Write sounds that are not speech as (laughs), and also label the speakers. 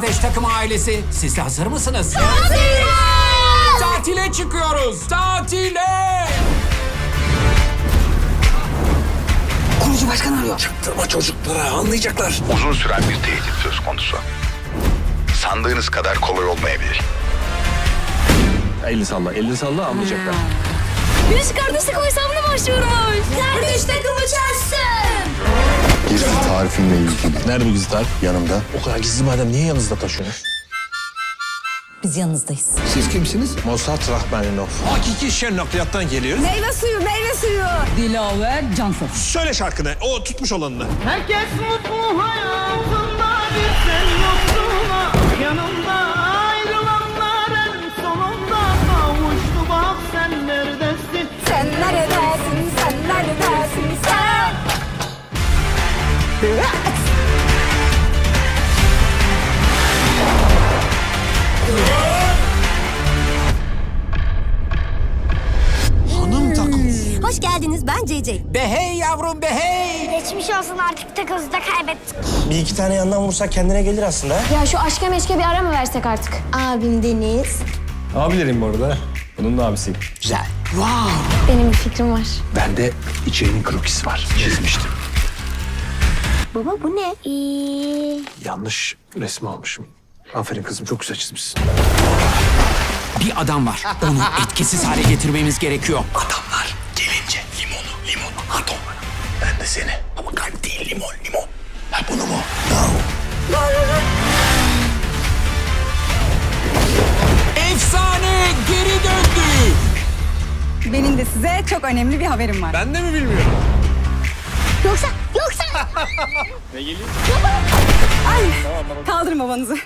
Speaker 1: Kardeş takım ailesi, siz de hazır mısınız? Tatile çıkıyoruz. Tatile.
Speaker 2: Kurucu başkan arıyor.
Speaker 3: Çaktırma çocuklara anlayacaklar.
Speaker 4: Uzun süren bir tehdit söz konusu. Sandığınız kadar kolay olmayabilir.
Speaker 3: Elini salla, elini salla anlayacaklar.
Speaker 5: Birisi kardeş takım hesabına
Speaker 6: Gizli tarifinle ilgili.
Speaker 3: Nerede bu gizli tarif?
Speaker 6: Yanımda.
Speaker 3: O kadar gizli madem niye yanınızda taşıyorsunuz?
Speaker 5: Biz yanınızdayız.
Speaker 6: Siz kimsiniz?
Speaker 3: Mossad Rahmaninov. Hakiki şen nakliyattan geliyoruz.
Speaker 5: Meyve suyu, meyve suyu. Dilaver Cansu.
Speaker 3: Söyle şarkını, o tutmuş olanını.
Speaker 7: Herkes mutlu hayatında bir sen
Speaker 5: Hoş geldiniz, ben CC.
Speaker 1: Be hey yavrum be hey.
Speaker 8: Geçmiş olsun artık takımızı da kaybettik.
Speaker 9: Bir iki tane yandan vursak kendine gelir aslında.
Speaker 8: Ya şu aşka meşke bir ara mı versek artık?
Speaker 5: Abim Deniz.
Speaker 3: Abilerim bu arada. Bunun da abisiyim.
Speaker 1: Güzel.
Speaker 8: Benim bir fikrim var.
Speaker 3: Bende içerinin krokisi var. Çizmiştim.
Speaker 8: Baba bu ne? Ee,
Speaker 3: Yanlış resmi almışım. Aferin kızım, çok güzel çizmişsin.
Speaker 1: Bir adam var. Onu etkisiz hale getirmemiz gerekiyor.
Speaker 3: Adamlar atom. Ben de seni. Ama kalp değil, limon, limon. Ha bunu mu?
Speaker 1: Efsane geri döndü.
Speaker 10: Benim de size çok önemli bir haberim var.
Speaker 3: Ben de mi bilmiyorum?
Speaker 8: yoksa, yoksa. (laughs)
Speaker 10: Ay, kaldırın babanızı.